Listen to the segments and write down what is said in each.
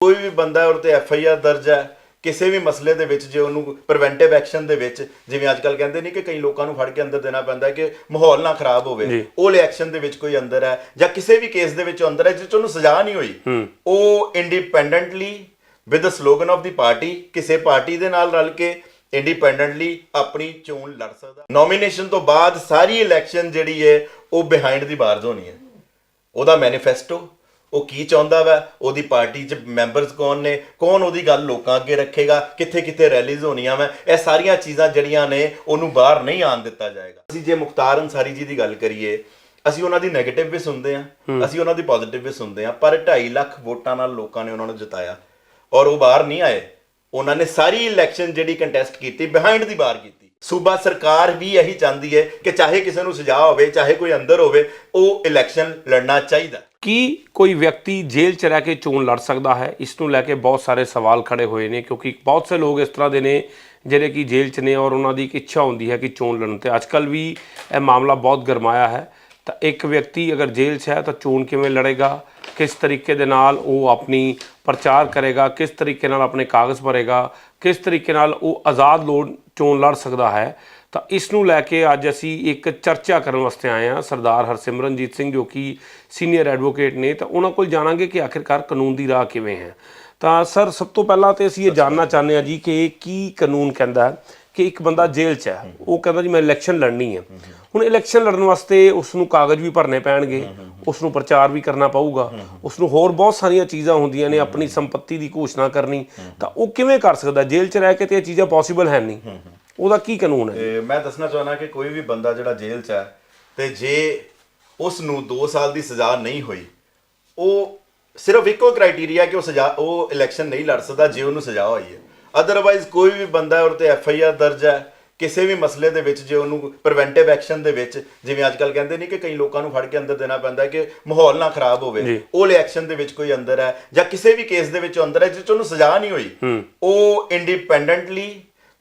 ਕੋਈ ਵੀ ਬੰਦਾ ਔਰ ਤੇ ਐਫ ਆਈ ਆਰ ਦਰਜ ਹੈ ਕਿਸੇ ਵੀ ਮਸਲੇ ਦੇ ਵਿੱਚ ਜੇ ਉਹਨੂੰ ਪ੍ਰੀਵੈਂਟਿਵ ਐਕਸ਼ਨ ਦੇ ਵਿੱਚ ਜਿਵੇਂ ਅੱਜ ਕੱਲ ਕਹਿੰਦੇ ਨਹੀਂ ਕਿ ਕਈ ਲੋਕਾਂ ਨੂੰ ਫੜ ਕੇ ਅੰਦਰ ਦੇਣਾ ਪੈਂਦਾ ਕਿ ਮਾਹੌਲ ਨਾ ਖਰਾਬ ਹੋਵੇ। ਉਹ ਐਕਸ਼ਨ ਦੇ ਵਿੱਚ ਕੋਈ ਅੰਦਰ ਹੈ ਜਾਂ ਕਿਸੇ ਵੀ ਕੇਸ ਦੇ ਵਿੱਚ ਅੰਦਰ ਹੈ ਜਿਸ ਉਹਨੂੰ ਸਜ਼ਾ ਨਹੀਂ ਹੋਈ। ਉਹ independently with the slogan of the party ਕਿਸੇ ਪਾਰਟੀ ਦੇ ਨਾਲ ਰਲ ਕੇ ਇੰਡੀਪੈਂਡੈਂਟਲੀ ਆਪਣੀ ਚੋਣ ਲੜ ਸਕਦਾ। ਨੋਮੀਨੇਸ਼ਨ ਤੋਂ ਬਾਅਦ ਸਾਰੀ ਇਲੈਕਸ਼ਨ ਜਿਹੜੀ ਹੈ ਉਹ ਬਿਹਾਈਂਡ ਦੀ ਬਾਰਜ਼ ਹੋਣੀ ਹੈ। ਉਹਦਾ ਮੈਨੀਫੈਸਟੋ ਉਹ ਕੀ ਚਾਹੁੰਦਾ ਵਾ? ਉਹਦੀ ਪਾਰਟੀ 'ਚ ਮੈਂਬਰਸ ਕੌਣ ਨੇ? ਕੌਣ ਉਹਦੀ ਗੱਲ ਲੋਕਾਂ ਅੱਗੇ ਰੱਖੇਗਾ? ਕਿੱਥੇ ਕਿੱਥੇ ਰੈਲੀਜ਼ ਹੋਣੀਆਂ ਵਾ? ਇਹ ਸਾਰੀਆਂ ਚੀਜ਼ਾਂ ਜਿਹੜੀਆਂ ਨੇ ਉਹਨੂੰ ਬਾਹਰ ਨਹੀਂ ਆਉਣ ਦਿੱਤਾ ਜਾਏਗਾ। ਅਸੀਂ ਜੇ ਮੁਖਤਾਰ ਅਨਸਾਰੀ ਜੀ ਦੀ ਗੱਲ ਕਰੀਏ ਅਸੀਂ ਉਹਨਾਂ ਦੀ 네ਗੇਟਿਵ ਵੀ ਸੁਣਦੇ ਆ ਅਸੀਂ ਉਹਨਾਂ ਦੀ ਪੋਜ਼ਿਟਿਵ ਵੀ ਸੁਣਦੇ ਆ ਪਰ 2.5 ਲੱਖ ਵੋਟਾਂ ਨਾਲ ਲੋਕਾਂ ਨੇ ਉਹਨਾਂ ਨੂੰ ਜਿਤਾਇਆ। ਔਰ ਉਹ ਬਾਹਰ ਨਹੀਂ ਆਏ। ਉਹਨਾਂ ਨੇ ਸਾਰੀ ਇਲੈਕਸ਼ਨ ਜਿਹੜੀ ਕੰਟੈਸਟ ਕੀਤੀ ਬਿਹਾਈਂਡ ਦੀ ਬਾਰ ਕੀਤੀ। ਸੂਬਾ ਸਰਕਾਰ ਵੀ ਇਹੀ ਚਾਹੁੰਦੀ ਹੈ ਕਿ ਚਾਹੇ ਕਿਸੇ ਨੂੰ ਸਜ਼ਾ ਹੋਵੇ ਚਾਹੇ ਕੋਈ ਅੰਦਰ ਹੋਵੇ ਉਹ ਇਲੈਕਸ਼ਨ ਲੜਨਾ ਚਾਹੀਦਾ। ਕੀ ਕੋਈ ਵਿਅਕਤੀ ਜੇਲ੍ਹ 'ਚ ਰਹਿ ਕੇ ਚੋਣ ਲੜ ਸਕਦਾ ਹੈ? ਇਸ ਨੂੰ ਲੈ ਕੇ ਬਹੁਤ ਸਾਰੇ ਸਵਾਲ ਖੜੇ ਹੋਏ ਨੇ, ਕਿਉਂਕਿ ਬਹੁਤ ਸੇ ਲੋਕ ਇਸ ਤਰ੍ਹਾਂ ਦੇ ਨੇ ਜਿਹੜੇ ਕਿ ਜੇਲ੍ਹ 'ਚ ਨੇ ਔਰ ਉਹਨਾਂ ਦੀ ਇੱਕ ਇੱਛਾ ਹੁੰਦੀ ਹੈ ਕਿ ਚੋਣ ਲੜਨ ਤੇ। ਅੱਜਕੱਲ ਵੀ ਇਹ ਮਾਮਲਾ ਬਹੁਤ ਗਰਮਾਇਆ ਹੈ। ਤਾਂ ਇੱਕ ਵਿਅਕਤੀ ਅਗਰ ਜੇਲ੍ਹ 'ਚ ਹੈ ਤਾਂ ਚੋਣ ਕਿਵੇਂ ਲੜੇਗਾ? ਕਿਸ ਤਰੀਕੇ ਦੇ ਨਾਲ ਉਹ ਆਪਣੀ ਪ੍ਰਚਾਰ ਕਰੇਗਾ? ਕਿਸ ਤਰੀਕੇ ਨਾਲ ਆਪਣੇ ਕਾਗਜ਼ ਭਰੇਗਾ? ਕਿਸ ਤਰੀਕੇ ਨਾਲ ਉਹ ਆਜ਼ਾਦ ਲੋੜ ਚੋਣ ਲੜ ਸਕਦਾ ਹੈ? ਤਾਂ ਇਸ ਨੂੰ ਲੈ ਕੇ ਅੱਜ ਅਸੀਂ ਇੱਕ ਚਰਚਾ ਕਰਨ ਵਾਸਤੇ ਆਏ ਹਾਂ ਸਰਦਾਰ ਹਰਸਿਮਰਨਜੀਤ ਸਿੰਘ ਜੋ ਕਿ ਸੀਨੀਅਰ ਐਡਵੋਕੇਟ ਨੇ। ਤਾਂ ਉਹਨਾਂ ਕੋਲ ਜਾਣਾਂਗੇ ਕਿ ਆਖਿਰਕਾਰ ਕਾਨੂੰਨ ਦੀ ਰਾਹ ਕਿਵੇਂ ਹੈ। ਤਾਂ ਸਰ ਸਭ ਤੋਂ ਪਹਿਲਾਂ ਤੇ ਅਸੀਂ ਇਹ ਜਾਣਨਾ ਚਾਹੁੰਦੇ ਹਾਂ ਜੀ ਕਿ ਕੀ ਕਾਨੂੰਨ ਕਹਿੰਦਾ ਕਿ ਇੱਕ ਬੰਦਾ ਜੇਲ੍ਹ 'ਚ ਹੈ। ਉਹ ਕਹਿੰਦਾ ਜੀ ਮੈਂ ਇਲੈਕਸ਼ਨ ਲੜਨੀ ਹੈ। ਹੁਣ ਇਲੈਕਸ਼ਨ ਲੜਨ ਵਾਸਤੇ ਉਸ ਨੂੰ ਕਾਗਜ਼ ਵੀ ਭਰਨੇ ਪੈਣਗੇ। ਉਸ ਨੂੰ ਪ੍ਰਚਾਰ ਵੀ ਕਰਨਾ ਪਊਗਾ। ਉਸ ਨੂੰ ਹੋਰ ਬਹੁਤ ਸਾਰੀਆਂ ਚੀਜ਼ਾਂ ਹੁੰਦੀਆਂ ਨੇ ਆਪਣੀ ਸੰਪਤੀ ਦੀ ਘੋਸ਼ਣਾ ਕਰਨੀ। ਤਾਂ ਉਹ ਕਿਵੇਂ ਕਰ ਸਕਦਾ? ਜੇਲ੍ਹ 'ਚ ਰਹਿ ਕੇ ਤੇ ਇਹ ਚੀਜ਼ਾਂ ਪੋਸੀਬਲ ਹੈ ਨਹੀਂ। ਉਹਦਾ ਕੀ ਕਾਨੂੰਨ ਹੈ? ਤੇ ਮੈਂ ਦੱਸਣਾ ਚਾਹੁੰਦਾ ਕਿ ਕੋਈ ਵੀ ਬੰਦਾ ਜਿਹੜਾ ਜੇਲ੍ਹ 'ਚ ਹੈ ਤੇ ਜੇ ਉਸ ਨੂੰ 2 ਸਾਲ ਦੀ ਸਜ਼ਾ ਨਹੀਂ ਹੋਈ ਉਹ ਸਿਰਫ ਇੱਕੋ ਕ੍ਰਾਈਟੇਰੀਆ ਕਿ ਉਹ ਸਜ਼ਾ ਉਹ ਇਲੈਕਸ਼ਨ ਨਹੀਂ ਲੜ ਸਕਦਾ ਜੇ ਉਹਨੂੰ ਸਜ਼ਾ ਹੋਈ ਹੈ। ਅਦਰਵਾਈਜ਼ ਕੋਈ ਵੀ ਬੰਦਾ ਔਰ ਤੇ ਐਫ ਆਈ ਆਰ ਦਰਜ ਹੈ ਕਿਸੇ ਵੀ ਮਸਲੇ ਦੇ ਵਿੱਚ ਜੇ ਉਹਨੂੰ ਪ੍ਰੀਵੈਂਟਿਵ ਐਕਸ਼ਨ ਦੇ ਵਿੱਚ ਜਿਵੇਂ ਅੱਜ ਕੱਲ ਕਹਿੰਦੇ ਨਹੀਂ ਕਿ ਕਈ ਲੋਕਾਂ ਨੂੰ ਫੜ ਕੇ ਅੰਦਰ ਦੇਣਾ ਪੈਂਦਾ ਹੈ ਕਿ ਮਾਹੌਲ ਨਾ ਖਰਾਬ ਹੋਵੇ। ਉਹ ਐਕਸ਼ਨ ਦੇ ਵਿੱਚ ਕੋਈ ਅੰਦਰ ਹੈ ਜਾਂ ਕਿਸੇ ਵੀ ਕੇਸ ਦੇ ਵਿੱਚ ਅੰਦਰ ਹੈ ਜਿਸ 'ਚ ਉਹਨੂੰ ਸਜ਼ਾ ਨਹੀਂ ਹੋਈ ਉਹ independently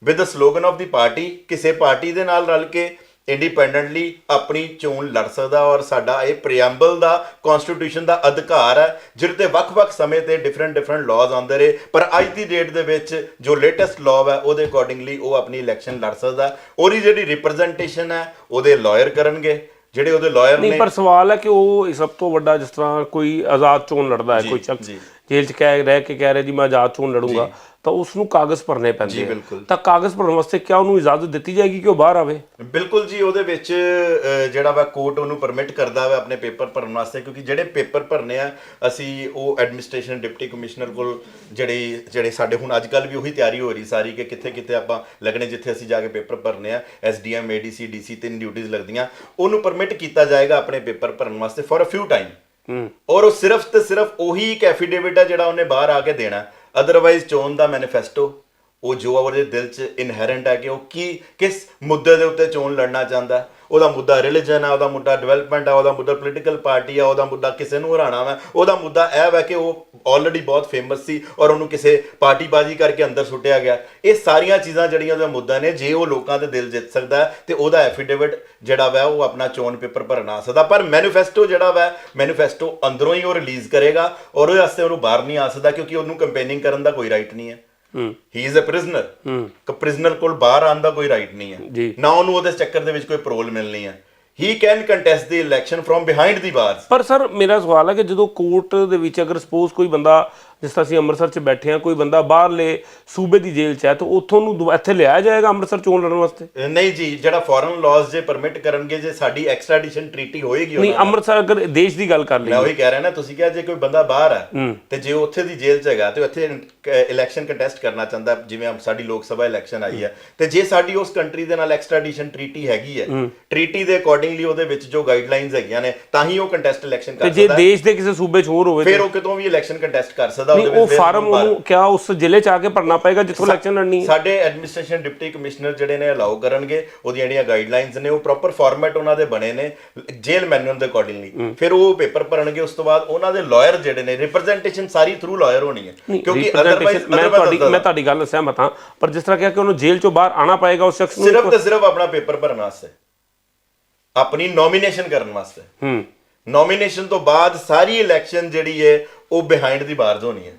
with the slogan of the party ਕਿਸੇ ਪਾਰਟੀ ਦੇ ਨਾਲ ਰਲ ਕੇ ਇੰਡੀਪੈਂਡੈਂਟਲੀ ਆਪਣੀ ਚੋਣ ਲੜ ਸਕਦਾ ਔਰ ਸਾਡਾ ਇਹ ਪ੍ਰੀਐਮਬਲ ਦਾ ਕਨਸਟੀਟਿਊਸ਼ਨ ਦਾ ਅਧਿਕਾਰ ਹੈ ਜਿਹਦੇ ਤੇ ਵੱਖ-ਵੱਖ ਸਮੇਂ ਤੇ ਡਿਫਰੈਂਟ ਡਿਫਰੈਂਟ ਲਾਜ਼ ਆਉਂਦੇ ਰਹੇ ਪਰ ਅੱਜ ਦੀ ਡੇਟ ਦੇ ਵਿੱਚ ਜੋ ਲੇਟੈਸਟ ਲਾਅ ਹੈ ਉਹਦੇ ਅਕੋਰਡਿੰਗਲੀ ਉਹ ਆਪਣੀ ਇਲੈਕਸ਼ਨ ਲੜ ਸਕਦਾ ਉਹਦੀ ਜਿਹੜੀ ਰਿਪਰੈਜ਼ੈਂਟੇਸ਼ਨ ਹੈ ਉਹਦੇ ਲਾਇਰ ਕਰਨਗੇ ਜਿਹੜੇ ਉਹਦੇ ਲਾਇਰ ਨਹੀਂ ਨੇ ਪਰ ਸਵਾਲ ਹੈ ਕਿ ਉਹ ਸਭ ਤੋਂ ਵੱਡਾ ਜਿਸ ਤਰ੍ਹਾਂ ਕੋਈ ਆਜ਼ਾਦ ਚੋਣ ਲੜਦਾ ਹੈ ਕੋਈ ਸ਼ਖਸ। ਜੇਲ੍ਹ 'ਚ ਕਹਿ ਰਹਿ ਕੇ ਕਹਿ ਰਿਹਾ ਜੀ ਮੈਂ ਆਜ਼ਾਦ ਚੋਣ ਲੜੂੰਗਾ। ਤਾਂ ਉਸ ਨੂੰ ਕਾਗਜ਼ ਭਰਨੇ ਪੈਂਦੇ ਆ। ਬਿਲਕੁਲ। ਤਾਂ ਕਾਗਜ਼ ਭਰਨ ਵਾਸਤੇ ਕਿਆ ਉਹਨੂੰ ਇਜਾਜ਼ਤ ਦਿੱਤੀ ਜਾਏਗੀ ਕਿ ਉਹ ਬਾਹਰ ਆਵੇ? ਬਿਲਕੁਲ ਜੀ ਉਹਦੇ ਵਿੱਚ ਜਿਹੜਾ ਵਾ ਕੋਰਟ ਉਹਨੂੰ ਪਰਮਿਟ ਕਰਦਾ ਵਾ ਆਪਣੇ ਪੇਪਰ ਭਰਨ ਵਾਸਤੇ ਕਿਉਂਕਿ ਜਿਹੜੇ ਪੇਪਰ ਭਰਨੇ ਆ ਅਸੀਂ ਉਹ ਐਡਮਿਨਿਸਟ੍ਰੇਸ਼ਨ ਡਿਪਟੀ ਕਮਿਸ਼ਨਰ ਕੋਲ ਜਿਹੜੇ ਜਿਹੜੇ ਸਾਡੇ ਹੁਣ ਅੱਜ ਕੱਲ ਵੀ ਉਹੀ ਤਿਆਰੀ ਹੋ ਰਹੀ ਸਾਰੀ ਕਿ ਕਿੱਥੇ ਕਿੱਥੇ ਆਪਾਂ ਲੱਗਣੇ ਜਿੱਥੇ ਅਸੀਂ ਜਾ ਕੇ ਪੇਪਰ ਭਰਨੇ ਆ ਐਸਡੀਐਮ ਏਡੀਸੀ ਡੀਸੀ ਤਿੰਨ ਡਿਊਟੀਆਂ ਲੱਗਦੀਆਂ ਉਹਨੂੰ ਪਰਮਿਟ ਕੀਤਾ ਜਾਏਗਾ ਆਪਣੇ ਪੇਪਰ ਭਰਨ ਵਾਸਤੇ ਫॉर ਅ ਫਿਊ ਟਾਈਮ ਹੂੰ। ਔਰ ਉਹ ਸਿਰਫ ਤੇ ਸਿਰਫ ਉਹੀ ਇੱਕ ਐਫੀਡੇਵਿਟ ਹੈ ਜਿਹੜਾ ਉਹਨੇ ਬਾਹਰ ਆ ਕੇ ਦੇਣਾ। ਅਦਰਵਾਈਜ਼ ਚੋਣ ਦਾ ਮੈਨੀਫੈਸਟੋ ਉਹ ਜੋ ਉਹਦੇ ਦਿਲ 'ਚ ਇਨਹੈਰੈਂਟ ਹੈ ਕਿ ਉਹ ਕੀ, ਕਿਸ ਮੁੱਦੇ ਦੇ ਉੱਤੇ ਚੋਣ ਲੜਨਾ ਚਾਹੁੰਦਾ ਉਹਦਾ ਮੁੱਦਾ ਰਿਲੀਜਨ ਆ, ਉਹਦਾ ਮੁੱਦਾ ਡਿਵੈਲਪਮੈਂਟ ਆ, ਉਹਦਾ ਮੁੱਦਾ ਪੋਲੀਟੀਕਲ ਪਾਰਟੀ ਆ, ਉਹਦਾ ਮੁੱਦਾ ਕਿਸੇ ਨੂੰ ਹਰਾਣਾ ਵਾ। ਉਹਦਾ ਮੁੱਦਾ ਇਹ ਵਾ ਕਿ ਉਹ ਆਲਰੇਡੀ ਬਹੁਤ ਫੇਮਸ ਸੀ ਔਰ ਉਹਨੂੰ ਕਿਸੇ ਪਾਰਟੀਬਾਜ਼ੀ ਕਰਕੇ ਅੰਦਰ ਸੁੱਟਿਆ ਗਿਆ। ਇਹ ਸਾਰੀਆਂ ਚੀਜ਼ਾਂ ਜਿਹੜੀਆਂ ਉਹਦਾ ਮੁੱਦਾ ਨੇ, ਜੇ ਉਹ ਲੋਕਾਂ ਦੇ ਦਿਲ ਜਿੱਤ ਸਕਦਾ ਹੈ ਤੇ ਉਹਦਾ ਐਫੀਡੇਵਿਟ ਜਿਹੜਾ ਵਾ ਉਹ ਆਪਣਾ ਚੋਣ ਪੇਪਰ ਭਰਨ ਆ ਸਕਦਾ। ਪਰ ਮੈਨੀਫੈਸਟੋ ਜਿਹੜਾ ਵਾ ਮੈਨੀਫੈਸਟੋ ਅੰਦਰੋਂ ਹੀ ਉਹ ਰਿਲੀਜ਼ ਕਰੇਗਾ ਔਰ ਉਹਦੇ ਵਾਸਤੇ ਉਹਨੂੰ ਬਾਹਰ ਨਹੀਂ ਆ ਸਕਦਾ ਕਿਉਂਕਿ ਉਹਨੂੰ ਕੰਪੇਨਿੰਗ ਕਰਨ ਦਾ ਕੋਈ ਰਾਈਟ ਨਹੀਂ ਹੈ। ਹੂੰ। ਹੀ ਇਜ਼ ਅ ਪ੍ਰਿਜ਼ਨਰ ਹੂੰ। ਕਿ ਪ੍ਰਿਜ਼ਨਰ ਕੋਲ ਬਾਹਰ ਆਉਣ ਦਾ ਕੋਈ ਰਾਈਟ ਨਹੀਂ ਹੈ। ਨਾ ਉਹਨੂੰ ਉਹਦੇ ਚੱਕਰ ਦੇ ਵਿੱਚ ਕੋਈ ਪਰੋਲ ਮਿਲਣੀ ਹੈ। He can contest the election from behind the bars ਪਰ ਸਰ ਮੇਰਾ ਸਵਾਲ ਹੈ ਕਿ ਜਦੋਂ ਕੋਰਟ ਦੇ ਵਿੱਚ ਅਗਰ ਸਪੋਜ਼ ਕੋਈ ਬੰਦਾ ਜਿਸ ਤਰ੍ਹਾਂ ਅਸੀਂ ਅੰਮ੍ਰਿਤਸਰ 'ਚ ਬੈਠੇ ਹਾਂ ਕੋਈ ਬੰਦਾ ਬਾਹਰਲੇ ਸੂਬੇ ਦੀ ਜੇਲ੍ਹ 'ਚ ਹੈ ਤਾਂ ਉੱਥੋਂ ਨੂੰ ਇੱਥੇ ਲਿਆਇਆ ਜਾਏਗਾ ਅੰਮ੍ਰਿਤਸਰ ਚੋਣ ਲੜਨ ਵਾਸਤੇ? ਨਹੀਂ ਜੀ ਜਿਹੜਾ ਫੋਰਨ ਲਾਜ਼ ਜੇ ਪਰਮਿਟ ਕਰਨਗੇ ਜੇ ਸਾਡੀ ਐਕਸਟ੍ਰੈਡੀਸ਼ਨ ਟ੍ਰੀਟੀ ਹੋਏਗੀ ਨਹੀਂ। ਅੰਮ੍ਰਿਤਸਰ ਅਗਰ ਦੇਸ਼ ਦੀ ਗੱਲ ਕਰ ਮੈਂ ਲਈਏ ਉਹੀ ਕਹਿ ਰਿਹਾ ਨਾ ਤੁਸੀਂ ਕਿਹਾ ਜੇ ਕੋਈ ਬੰਦਾ ਬਾਹਰ ਹੈ ਤੇ ਜੇ ਉੱਥੇ ਦੀ ਜੇਲ੍ਹ 'ਚ ਹੈਗਾ ਤੇ ਉੱਥੇ ਇਲੈਕਸ਼ਨ ਕੰਟੈਸਟ ਕਰਨਾ ਚਾਹੁੰਦਾ ਜਿਵੇਂ ਸਾਡੀ ਲੋਕ ਸਭਾ ਇਲੈਕਸ਼ਨ ਆਈ ਹੈ ਤੇ ਜੇ ਸਾਡੀ ਉਸ ਕੰਟਰੀ ਦੇ ਨਾਲ ਐਕਸਟ੍ਰੈਡੀਸ਼ਨ ਟ੍ਰੀਟੀ ਹੈਗੀ ਹੈ ਟ੍ਰੀਟੀ ਦੇ ਅਕੋਰਡਿੰਗਲੀ ਉਹਦੇ ਵਿੱਚ ਜੋ ਗਾਈਡਲਾਈਨਸ ਹੈਗੀਆਂ ਨੇ ਤਾਂ ਹੀ ਉਹ ਕੰਟੈਸਟ ਇਲੈਕਸ਼ਨ ਤੇ ਕਰ ਜੇ ਸਕਦਾ ਹੈ। ਦੇਸ਼ ਦੇ ਕਿਸੇ ਸੂਬੇ 'ਚ ਹੋਰ ਹੋਵੇ ਫਿਰ ਉਹ ਕਿਤੋਂ ਵੀ ਇਲੈਕਸ਼ਨ ਕੰਟੈਸਟ ਕਰ ਸਕਦਾ ਨਹੀਂ ਉਹਦੇ ਉਹ ਫਾਰਮ ਉਹਨੂੰ ਕਿਆ ਉਸ ਜ਼ਿਲ੍ਹੇ 'ਚ ਆ ਕੇ ਭਰਨਾ ਪਏਗਾ ਜਿੱਥੋਂ ਇਲੈਕਸ਼ਨ ਲੜਨੀ ਹੈ? ਸਾਡੇ ਐਡਮਿਨਿਸਟ੍ਰੇਸ਼ਨ ਡਿਪਟੀ ਕਮਿਸ਼ਨਰ ਜਿਹੜੇ ਨੇ ਅਲਾਉ ਕਰਨਗੇ ਉਹਦੀਆਂ ਜਿਹੜੀਆਂ ਗਾਈਡਲਾਈਨਸ ਨੇ ਉਹ ਪ੍ਰੋਪਰ ਫਾਰਮੈਟ ਉਹਨਾਂ ਦੇ ਬਣੇ ਨੇ ਜੇਲ ਮੈਨੂਅਲ ਦੇ ਅਕੋਰਡਿੰਗਲੀ ਫਿਰ ਉਹ ਪੇਪਰ ਭਰਨਗੇ ਉਸ ਤੋਂ ਬਾਅਦ ਉਹਨਾਂ ਦੇ ਲਾਇਰ ਜਿਹੜੇ ਨੇ ਰਿਪਰੈਜ਼ੈਂਟੇਸ਼ਨ ਸਾਰੀ ਥਰੂ ਲਾਇਰ ਹੋਣੀ ਹੈ। ਕਿਉਂਕਿ ਅਦਰਵਾਈਜ਼ ਮੈਂ ਤੁਹਾਡੀ ਮੈਂ ਤੁਹਾਡੀ ਗੱਲ ਨਾਲ ਸਹਿਮਤ ਹਾਂ ਪਰ ਜਿਸ ਤਰ੍ਹਾਂ ਕਿਹਾ ਕਿ ਉਹਨੂੰ ਜੇਲ੍ਹ 'ਚੋਂ ਬਾਹਰ ਆਣਾ ਪਏਗਾ ਉਸ ਸ਼ਖਸ ਨੂੰ ਸਿਰਫ ਤੇ ਸਿਰਫ ਆਪਣਾ ਪੇਪਰ ਭਰਨ ਵਾਸਤੇ। ਆਪਣੀ ਨੋਮੀਨੇਸ਼ਨ ਕਰਨ ਵਾਸਤੇ। ਹੂੰ। ਨੋਮੀਨੇਸ਼ਨ ਤੋਂ ਬਾਅਦ ਸਾਰੀ ਇਲੈਕਸ਼ਨ ਜਿਹੜੀ ਹੈ ਉਹ ਬਿਹਾਈਂਡ ਦੀ ਬਾਰਜ਼ ਹੋਣੀ ਹੈ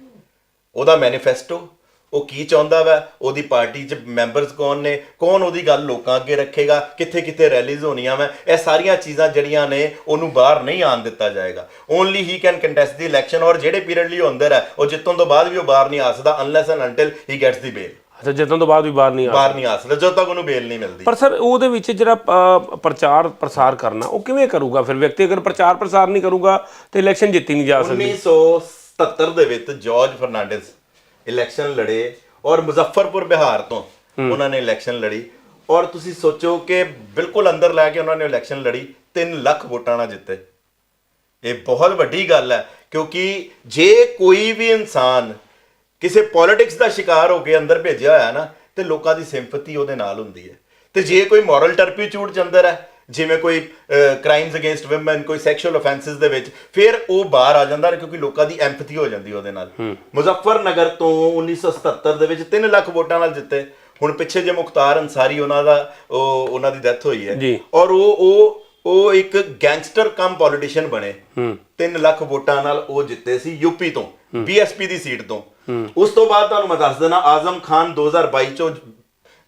ਉਹਦਾ ਮੈਨੀਫੈਸਟੋ ਉਹ ਕੀ ਚਾਹੁੰਦਾ ਵਾ? ਉਹਦੀ ਪਾਰਟੀ 'ਚ ਮੈਂਬਰਸ ਕੌਣ ਨੇ? ਕੌਣ ਉਹਦੀ ਗੱਲ ਲੋਕਾਂ ਅੱਗੇ ਰੱਖੇਗਾ? ਕਿੱਥੇ ਕਿੱਥੇ ਰੈਲੀਜ਼ ਹੋਣੀਆਂ ਵਾ? ਇਹ ਸਾਰੀਆਂ ਚੀਜ਼ਾਂ ਜਿਹੜੀਆਂ ਨੇ, ਉਹਨੂੰ ਬਾਹਰ ਨਹੀਂ ਆਣ ਦਿੱਤਾ ਜਾਏਗਾ। Only he can contest the election or ਜਿਹੜੇ ਪੀਰੀਅਡ ਲਈ ਉਹ ਅੰਦਰ ਹੈ, ਉਹ ਜਿੱਤਣ ਤੋਂ ਬਾਅਦ ਵੀ ਉਹ ਬਾਹਰ ਨਹੀਂ ਆ ਸਕਦਾ unless and until he gets the bail ਅੱਛਾ ਜਿੱਤਣ ਤੋਂ ਬਾਅਦ ਵੀ ਬਾਹਰ ਨਹੀਂ ਆ ਬਾਹਰ ਨਹੀਂ ਆ ਸਕਦਾ ਜਦੋਂ ਤੱਕ ਉਹਨੂੰ ਬੇਲ ਨਹੀਂ ਮਿਲਦੀ। ਪਰ ਸਰ ਉਹਦੇ ਵਿੱਚ ਜਿਹੜਾ ਪ੍ਰਚਾਰ ਪ੍ਰਸਾਰ ਕਰਨਾ ਉਹ ਕਿਵੇਂ ਕਰੂਗਾ? ਫਿਰ ਵਿਅਕਤੀ ਅਗਰ ਪ੍ਰਚਾਰ ਪ੍ਰਸਾਰ ਨਹੀਂ ਕਰੂਗਾ ਤੇ ਇਲੈਕਸ਼ਨ ਜਿੱਤੀ ਨਹੀਂ ਜਾ ਸਕਦੀ। 1977 ਦੇ ਵਿੱਚ ਜਾਰਜ ਫਰਨਾਂਡਿਸ ਇਲੈਕਸ਼ਨ ਲੜੇ ਔਰ ਮੁਜ਼ੱਫਰਪੁਰ ਬਿਹਾਰ ਤੋਂ ਉਹਨਾਂ ਨੇ ਇਲੈਕਸ਼ਨ ਲੜੀ। ਔਰ ਤੁਸੀਂ ਸੋਚੋ ਕਿ ਬਿਲਕੁਲ ਅੰਦਰ ਲੈ ਕੇ ਉਹਨਾਂ ਨੇ ਇਲੈਕਸ਼ਨ ਲੜੀ 3 ਲੱਖ ਵੋਟਾਂ ਨਾਲ ਜਿੱਤੇ। ਇਹ ਬਹੁਤ ਵੱਡੀ ਗੱਲ ਹੈ ਕਿਉਂਕਿ ਜੇ ਕੋਈ ਵੀ ਇਨਸਾਨ ਕਿਸੇ ਪੋਲਿਟਿਕਸ ਦਾ ਸ਼ਿਕਾਰ ਹੋ ਕੇ ਅੰਦਰ ਭੇਜਿਆ ਹੋਇਆ ਨਾ ਤੇ ਲੋਕਾਂ ਦੀ ਸਿੰਪਥੀ ਉਹਦੇ ਨਾਲ ਹੁੰਦੀ ਹੈ। ਤੇ ਜੇ ਕੋਈ ਮੋਰਲ ਟਰਪੀਚੂਡ ਚ ਅੰਦਰ ਹੈ ਜਿਵੇਂ ਕੋਈ ਕ੍ਰਾਈਮਸ ਅਗੇਂਸਟ ਔਮਨ ਕੋਈ ਸੈਕਸ਼ੂਅਲ ਆਫੈਂਸਸ ਦੇ ਵਿੱਚ ਫਿਰ ਉਹ ਬਾਹਰ ਆ ਜਾਂਦਾ ਕਿਉਂਕਿ ਲੋਕਾਂ ਦੀ ਐਮਪਥੀ ਹੋ ਜਾਂਦੀ ਉਹਦੇ ਨਾਲ। ਮੁਜ਼ੱਫਰਨਗਰ ਤੋਂ 1977 ਦੇ ਵਿੱਚ 3 ਲੱਖ ਵੋਟਾਂ ਨਾਲ ਜਿੱਤੇ। ਹੁਣ ਪਿੱਛੇ ਜੇ ਮੁਖਤਾਰ ਅੰਸਾਰੀ ਉਹਨਾਂ ਦਾ ਉਹ ਉਹਨਾਂ ਦੀ ਡੈਥ ਹੋਈ ਹੈ। ਔਰ ਉਹ ਉਹ ਉਹ ਇੱਕ ਗੈਂਗਸਟਰ ਕਮ ਪੋਲੀਟੀਸ਼ੀਅਨ ਬਣੇ। ਹੂੰ। 3 ਲੱਖ ਵੋਟਾਂ ਨਾਲ ਉਹ ਜਿੱਤੇ ਸੀ ਯੂਪੀ ਤੋਂ ਬੀਐਸਪੀ ਦੀ ਸੀਟ ਤੋਂ। ਉਸ ਤੋਂ ਬਾਅਦ ਤੁਹਾਨੂੰ ਮੈਂ ਦੱਸ ਦਿੰਦਾ ਆਜ਼ਮ ਖਾਨ 2022 ਚੋਂ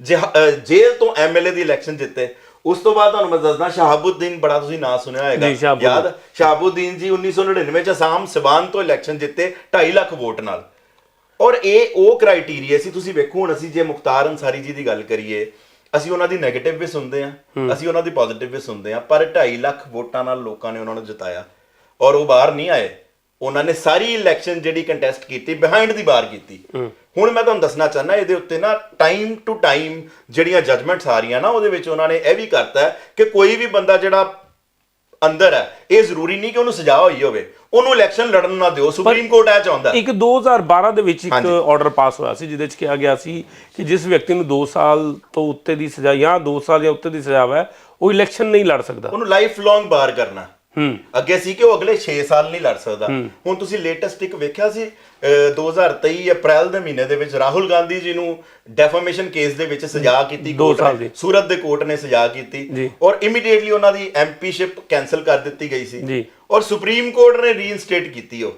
ਜੇਲ੍ਹ ਤੋਂ ਐਮਐਲਏ ਦੀ ਇਲੈਕਸ਼ਨ ਜਿੱਤੇ। ਉਸ ਤੋਂ ਬਾਅਦ ਤੁਹਾਨੂੰ ਮੈਂ ਦੱਸਦਾ ਸ਼ਹਾਬੁੱਦੀਨ ਬੜਾ ਤੁਸੀਂ ਨਾਂ ਸੁਣਿਆ ਸ਼ਹਾਬੁੱਦੀਨ। ਯਾਦ? ਸ਼ਹਾਬੁੱਦੀਨ ਜੀ 1999 ਚ ਅਸਾਮ ਸਿਵਾਨ ਤੋਂ ਇਲੈਕਸ਼ਨ ਜਿੱਤੇ 2.5 ਲੱਖ ਵੋਟ ਨਾਲ। ਔਰ ਇਹ ਉਹ ਕ੍ਰਾਈਟੇਰੀਆ ਸੀ ਤੁਸੀਂ ਵੇਖੋ ਹੁਣ ਅਸੀਂ ਜੇ ਮੁਖਤਾਰ ਅੰਸਾਰੀ ਜੀ ਦੀ ਗੱਲ ਕਰੀਏ ਅਸੀਂ ਉਹਨਾਂ ਦੀ 네ਗੇਟਿਵ ਵੀ ਸੁਣਦੇ ਆ ਅਸੀਂ ਉਹਨਾਂ ਦੀ ਪੋਜ਼ਿਟਿਵ ਵੀ ਸੁਣਦੇ ਆ ਪਰ 2.5 ਲੱਖ ਵੋਟਾਂ ਨਾਲ ਲੋਕਾਂ ਨੇ ਉਹਨਾਂ ਨੂੰ ਜਿਤਾਇਆ। ਔਰ ਉਹ ਬਾਹਰ ਨਹੀਂ ਆਏ। ਉਹਨਾਂ ਨੇ ਸਾਰੀ ਇਲੈਕਸ਼ਨ ਜਿਹੜੀ ਕੰਟੈਸਟ ਕੀਤੀ ਬਿਹਾਈਂਡ ਦੀ ਬਾਰ ਕੀਤੀ। ਹੁਣ ਮੈਂ ਤੁਹਾਨੂੰ ਦੱਸਣਾ ਚਾਹਨਾ ਇਹਦੇ ਉੱਤੇ ਨਾ ਟਾਈਮ ਟੂ ਟਾਈਮ ਜਿਹੜੀਆਂ ਜਜਮੈਂਟਸ ਆ ਰਹੀਆਂ ਨਾ ਉਹਦੇ ਵਿੱਚ ਉਹਨਾਂ ਨੇ ਇਹ ਵੀ ਕਰਤਾ ਕਿ ਕੋਈ ਵੀ ਬੰਦਾ ਜਿਹੜਾ ਅੰਦਰ ਹੈ ਇਹ ਜ਼ਰੂਰੀ ਨਹੀਂ ਕਿ ਉਹਨੂੰ ਸਜ਼ਾ ਹੋਈ ਹੋਵੇ। ਉਹਨੂੰ ਇਲੈਕਸ਼ਨ ਲੜਨ ਨਾ ਦਿਓ ਸੁਪਰੀਮ ਕੋਰਟ ਇਹ ਚਾਹੁੰਦਾ। ਇੱਕ 2012 ਦੇ ਵਿੱਚ ਇੱਕ। ਆਰਡਰ ਪਾਸ ਹੋਇਆ ਸੀ ਜਿਹਦੇ ਵਿੱਚ ਕਿਹਾ ਗਿਆ ਸੀ ਕਿ ਜਿਸ ਵਿਅਕਤੀ ਨੂੰ 2 ਸਾਲ ਤੋਂ ਉੱਤੇ ਦੀ ਸਜ਼ਾ ਜਾਂ 2 ਸਾਲ ਜਾਂ ਉੱਤੇ ਦੀ ਸਜ਼ਾ ਹੈ ਉਹ ਇਲੈਕਸ਼ਨ ਨਹੀਂ ਲੜ ਸਕਦਾ। ਉਹਨੂੰ ਲਾਈਫ ਲੌਂਗ ਬਾਰ ਕਰਨਾ। ਹੂੰ। ਅੱਗੇ ਸੀ ਕਿ ਉਹ ਅਗਲੇ 6 ਸਾਲ ਨਹੀਂ ਲੜ ਸਕਦਾ। ਹੁਣ ਤੁਸੀਂ ਲੇਟੈਸਟ ਇੱਕ ਵੇਖਿਆ ਸੀ ਅਹ, 2023 ਅਪ੍ਰੈਲ ਦੇ ਮਹੀਨੇ ਦੇ ਵਿੱਚ ਰਾਹੁਲ ਗਾਂਧੀ ਜੀ ਨੂੰ ਡੈਫਾਮੇਸ਼ਨ ਕੇਸ ਦੇ ਵਿੱਚ ਸਜ਼ਾ ਕੀਤੀ ਕੋਰਟ ਨੇ। ਸੂਰਤ ਦੇ ਕੋਰਟ ਨੇ ਸਜ਼ਾ ਕੀਤੀ। ਔਰ ਇਮੀਡੀਏਟਲੀ ਉਹਨਾਂ ਦੀ ਐਮਪੀਸ਼ਿਪ ਕੈਨਸਲ ਕਰ ਦਿੱਤੀ ਗਈ ਸੀ। ਔਰ ਸੁਪਰੀਮ ਕੋਰਟ ਨੇ ਰੀਇਨਸਟੇਟ ਕੀਤੀ ਉਹ।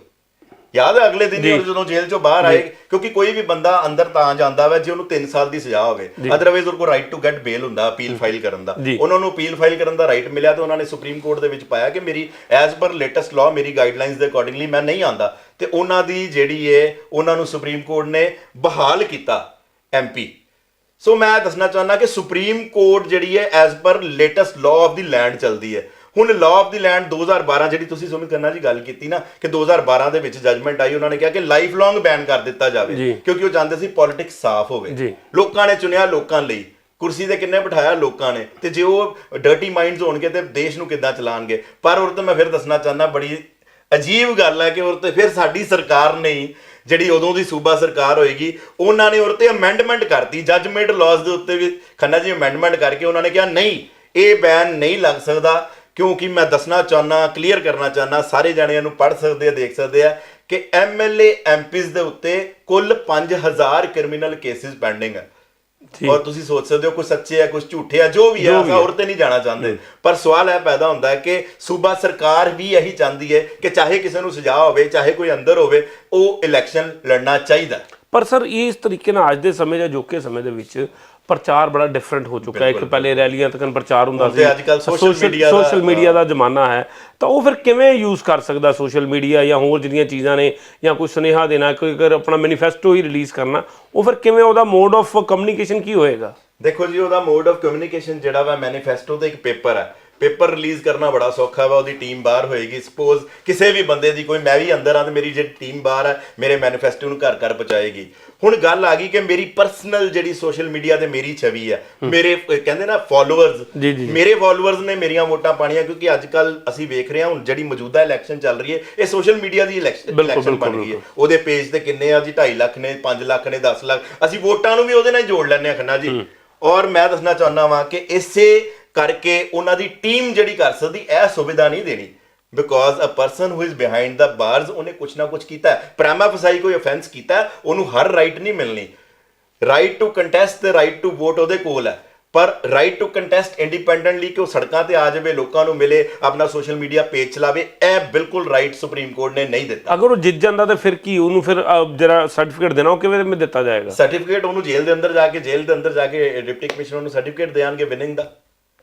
ਯਾਦ ਹੈ ਅਗਲੇ ਦਿਨ ਹੀ ਉਹ ਜਦੋਂ ਜੇਲ੍ਹ ਚੋਂ ਬਾਹਰ ਆਏ ਕਿਉਂਕਿ ਕੋਈ ਵੀ ਬੰਦਾ ਅੰਦਰ ਤਾਂ ਜਾਂਦਾ ਵਾ ਜੇ ਉਹਨੂੰ 3 ਸਾਲ ਦੀ ਸਜ਼ਾ ਹੋਵੇ। ਅਦਰਵਾਈਜ਼ ਉਹਨੂੰ ਰਾਈਟ ਟੂ ਗੈਟ ਬੇਲ ਹੁੰਦਾ ਅਪੀਲ ਫਾਈਲ ਕਰਨ ਦਾ। ਉਹਨਾਂ ਨੂੰ ਅਪੀਲ ਫਾਈਲ ਕਰਨ ਦਾ ਰਾਈਟ ਮਿਲਿਆ ਤੇ ਉਹਨਾਂ ਨੇ ਸੁਪਰੀਮ ਕੋਰਟ ਦੇ ਵਿੱਚ ਪਾਇਆ ਕਿ ਮੇਰੀ ਐਜ਼ ਪਰ ਲੇਟੈਸਟ ਲਾਅ ਮੇਰੀ ਗਾਈਡਲਾਈਨਸ ਦੇ ਅਕੋਰਡਿੰਗਲੀ ਮੈਂ ਨਹੀਂ ਆਂਦਾ ਤੇ ਉਹਨਾਂ ਦੀ ਜਿਹੜੀ ਏ ਉਹਨਾਂ ਨੂੰ ਸੁਪਰੀਮ ਕੋਰਟ ਨੇ ਬਹਾਲ ਕੀਤਾ ਐਮਪੀ ਸੋ ਮੈਂ ਦੱਸਣਾ ਚਾਹੁੰਦਾ ਕਿ ਸੁਪਰੀਮ ਕੋਰਟ ਜਿਹੜੀ ਹੈ as per latest law of the land ਚੱਲਦੀ ਹੈ ਹੁਣ ਲਾਅ ਆਫ ਦੀ ਲੈਂਡ 2012 ਜਿਹੜੀ ਤੁਸੀਂ ਸੁਮਿਤ ਕਰਨਾ ਜੀ ਗੱਲ ਕੀਤੀ ਨਾ ਕਿ 2012 ਦੇ ਵਿੱਚ ਜਜਮੈਂਟ ਆਈ ਉਹਨਾਂ ਨੇ ਕਿਹਾ ਕਿ ਲਾਈਫ ਲੌਂਗ ਬੈਨ ਕਰ ਦਿੱਤਾ ਜਾਵੇ। ਕਿਉਂਕਿ ਉਹ ਚਾਹੁੰਦੇ ਸੀ ਪੋਲਿਟਿਕਸ ਸਾਫ਼ ਹੋਵੇ। ਲੋਕਾਂ ਨੇ ਚੁਣਿਆ ਲੋਕਾਂ ਲਈ। ਕੁਰਸੀ ਤੇ ਕਿੰਨੇ ਬਿਠਾਇਆ ਲੋਕਾਂ ਨੇ ਤੇ ਜੇ ਉਹ ਡਰਟੀ ਮਾਈਂਡਸ ਹੋਣਗੇ ਤੇ ਦੇਸ਼ ਨੂੰ ਕਿੱਦਾਂ ਚਲਾਣਗੇ? ਪਰ ਉਹ ਤੇ ਮੈਂ ਫਿਰ ਦੱਸਣਾ ਚਾਹੁੰਦਾ ਬੜੀ ਅਜੀਬ ਗੱਲ ਹੈ ਕਿ ਉਹ ਤੇ ਫਿਰ ਸਾਡੀ ਸਰਕਾਰ ਨੇ ਜਿਹੜੀ ਉਦੋਂ ਦੀ ਸੂਬਾ ਸਰਕਾਰ ਹੋਏਗੀ ਉਹਨਾਂ ਨੇ ਉਹ ਤੇ ਅਮੈਂਡਮੈਂਟ ਕਰਤੀ। ਜੱਜਮੈਂਟ ਲਾਜ਼ ਦੇ ਉੱਤੇ ਵੀ ਖੰਨਾ ਜੀ ਅਮੈਂਡਮੈਂਟ ਕਰਕੇ ਉਹਨਾਂ ਨੇ ਕਿਹਾ ਨਹੀਂ ਇਹ ਬੈਨ ਨਹੀਂ ਲੱਗ ਸਕਦਾ। ਕਿਉਂਕਿ ਮੈਂ ਦੱਸਣਾ ਚਾਹੁੰਦਾ ਕਲੀਅਰ ਕਰਨਾ ਚਾਹੁੰਦਾ ਸਾਰੇ ਜਾਣਿਆਂ ਨੂੰ ਪੜ੍ਹ ਸਕਦੇ ਆ ਦੇਖ ਸਕਦੇ ਆ ਕਿ ਐਮਐਲਏ ਐਮਪੀਸ ਦੇ ਉੱਤੇ ਕੁੱਲ 5000 ਕ੍ਰਿਮੀਨਲ ਕੇਸਿਸ ਪੈਂਡਿੰਗ ਹੈ। ਔਰ ਤੁਸੀਂ ਸੋਚ ਸਕਦੇ ਹੋ ਕੁਝ ਸੱਚੇ ਹੈ ਕੁਝ ਝੂਠੇ ਹੈ ਜੋ ਵੀ ਵੀ ਅਸੀਂ। ਔਰ ਤੇ ਨਹੀਂ ਜਾਣਾ ਚਾਹੁੰਦੇ ਪਰ ਸਵਾਲ ਇਹ ਪੈਦਾ ਹੁੰਦਾ ਹੈ ਕਿ ਸੂਬਾ ਸਰਕਾਰ ਵੀ ਇਹੀ ਚਾਹੁੰਦੀ ਹੈ ਕਿ ਚਾਹੇ ਕਿਸੇ ਨੂੰ ਸਜ਼ਾ ਹੋਵੇ ਚਾਹੇ ਕੋਈ ਅੰਦਰ ਹੋਵੇ ਉਹ ਇਲੈਕਸ਼ਨ ਲੜਨਾ ਚਾਹੀਦਾ। ਪਰ ਸਰ ਇਹ ਇਸ ਤਰੀਕੇ ਨਾਲ ਅੱਜ ਦੇ ਸਮੇਂ ਜਾਂ ਜੋਕੇ ਸਮੇਂ ਦੇ ਵਿੱਚ ਪ੍ਰਚਾਰ ਬੜਾ ਡਿਫਰੈਂਟ ਹੋ ਚੁੱਕਾ ਹੈ। ਇੱਕ ਪਹਿਲੇ ਰੈਲੀਆਂ ਤੱਕ ਪ੍ਰਚਾਰ ਹੁੰਦਾ ਦਾ- ਸੋਸ਼ਲ ਮੀਡੀਆ ਦਾ ਜ਼ਮਾਨਾ ਹੈ। ਤਾਂ ਉਹ ਫਿਰ ਕਿਵੇਂ ਯੂਜ਼ ਕਰ ਸਕਦਾ ਸੋਸ਼ਲ ਮੀਡੀਆ ਜਾਂ ਹੋਰ ਜਿਹੜੀਆਂ ਚੀਜ਼ਾਂ ਨੇ ਜਾਂ ਕੋਈ ਸੁਨੇਹਾ ਦੇਣਾ ਕੋਈ ਅਗਰ ਆਪਣਾ ਮੈਨੀਫੈਸਟੋ ਹੀ ਰਿਲੀਜ਼ ਕਰਨਾ ਉਹ ਫਿਰ ਕਿਵੇਂ ਉਹਦਾ ਮੋਡ ਆਫ ਕਮਿਊਨੀਕੇਸ਼ਨ ਕੀ ਹੋਏਗਾ? ਦੇਖੋ ਜੀ ਉਹਦਾ ਮੋਡ ਆਫ ਕਮਿਊਨੀਕੇਸ਼ਨ ਜਿਹੜਾ ਵਾ ਮੈਨੀਫੈਸਟੋ ਤੇ ਇੱਕ ਪੇਪਰ ਹੈ ਪੇਪਰ ਰਿਲੀਜ਼ ਕਰਨਾ ਬੜਾ ਸੌਖਾ ਵਾ ਉਹਦੀ ਟੀਮ ਬਾਹਰ ਹੋਏਗੀ। ਸਪੋਜ਼ ਕਿਸੇ ਵੀ ਬੰਦੇ ਦੀ ਕੋਈ ਮੈਂ ਵੀ ਅੰਦਰ ਆਂ ਤੇ ਮੇਰੀ ਜਿਹੜੀ ਟੀਮ ਬਾਹਰ ਹੈ ਮੇਰੇ ਮੈਨੀਫੈਸਟੋ ਨੂੰ ਘਰ ਘਰ ਪਹੁੰਚਾਏਗੀ। ਹੁਣ ਗੱਲ ਆ ਗਈ ਕਿ ਮੇਰੀ ਪਰਸਨਲ ਜਿਹੜੀ ਸੋਸ਼ਲ ਮੀਡੀਆ ਤੇ ਮੇਰੀ ਛਵੀ ਹੈ। ਮੇਰੇ ਕਹਿੰਦੇ ਨਾ ਫਾਲੋਅਰਸ ਜੀ, ਜੀ, ਜੀ। ਮੇਰੇ ਫਾਲੋਅਰਸ ਨੇ ਮੇਰੀਆਂ ਵੋਟਾਂ ਪਾਣੀਆਂ ਕਿਉਂਕਿ ਅੱਜ ਕੱਲ ਅਸੀਂ ਵੇਖ ਰਹੇ ਹਾਂ ਹੁਣ ਜਿਹੜੀ ਮੌਜੂਦਾ ਇਲੈਕਸ਼ਨ ਚੱਲ ਰਹੀ ਹੈ ਇਹ ਸੋਸ਼ਲ ਮੀਡੀਆ ਦੀ ਇਲੈਕਸ਼ਨ ਬਣ ਗਈ ਹੈ। ਉਹਦੇ ਪੇਜ ਤੇ ਕਿੰਨੇ ਆ ਜੀ? 2.5 ਲੱਖ ਨੇ 5 ਲੱਖ ਨੇ 10 ਲੱਖ। ਅਸੀਂ ਵੋਟਾਂ ਨੂੰ ਵੀ ਉਹਦੇ ਨਾਲ ਜੋੜ ਲੈਂਦੇ ਆ ਖੰਨਾ ਜੀ। ਔਰ ਮੈਂ ਦੱਸਣਾ ਚਾਹੁੰਦਾ ਵਾਂ ਕਿ ਇਸੇ ਕਰਕੇ ਉਹਨਾਂ ਦੀ ਟੀਮ ਜਿਹੜੀ ਕਰ ਸਕਦੀ ਇਹ ਸੁਵਿਧਾ ਨਹੀਂ ਦੇਣੀ। Because a person who is behind the bars ਉਹਨੇ ਕੁਛ ਨਾ ਕੁਛ ਕੀਤਾ। ਹੈ ਪ੍ਰਾਈਮਾ ਫਸਾਈ ਕੋਈ ਅਫੈਂਸ ਕੀਤਾ ਉਹਨੂੰ ਹਰ ਰਾਈਟ ਨਹੀਂ ਮਿਲਣੀ। ਰਾਈਟ ਟੂ ਕੰਟੈਸਟ ਤੇ ਰਾਈਟ ਟੂ ਵੋਟ ਉਹਦੇ ਕੋਲ ਹੈ। ਪਰ ਰਾਈਟ ਟੂ ਕੰਟੈਸਟ ਇੰਡੀਪੈਂਡੈਂਟਲੀ ਕਿ ਉਹ ਸੜਕਾਂ ਤੇ ਆ ਜਾਵੇ ਲੋਕਾਂ ਨੂੰ ਮਿਲੇ ਆਪਣਾ ਸੋਸ਼ਲ ਮੀਡੀਆ ਪੇਜ ਚਲਾਵੇ ਇਹ ਬਿਲਕੁਲ ਰਾਈਟ ਸੁਪਰੀਮ ਕੋਰਟ ਨੇ ਨਹੀਂ ਦਿੱਤਾ। ਅਗਰ ਉਹ ਜਿੱਤ ਜਾਂਦਾ ਤਾਂ ਫਿਰ ਕੀ? ਉਹਨੂੰ ਫਿਰ ਜਿਹੜਾ ਸਰਟੀਫਿਕੇਟ ਦੇਣਾ ਉਹ ਕਿਵੇਂ ਮੈਂ ਦਿੱਤਾ ਜਾਏਗਾ? ਸਰਟੀਫਿਕੇਟ ਉਹਨੂੰ ਜੇਲ੍ਹ ਦੇ ਅੰਦਰ ਜਾ ਕੇ ਜੇਲ੍ਹ ਦੇ ਅੰਦਰ ਜਾ ਕੇ ਡਿਪਟੀ ਕਮਿਸ਼ਨਰ ਨੂੰ ਸਰਟੀਫਿਕੇਟ ਦੇਣਗੇ ਵਿਨਿੰਗ ਦਾ।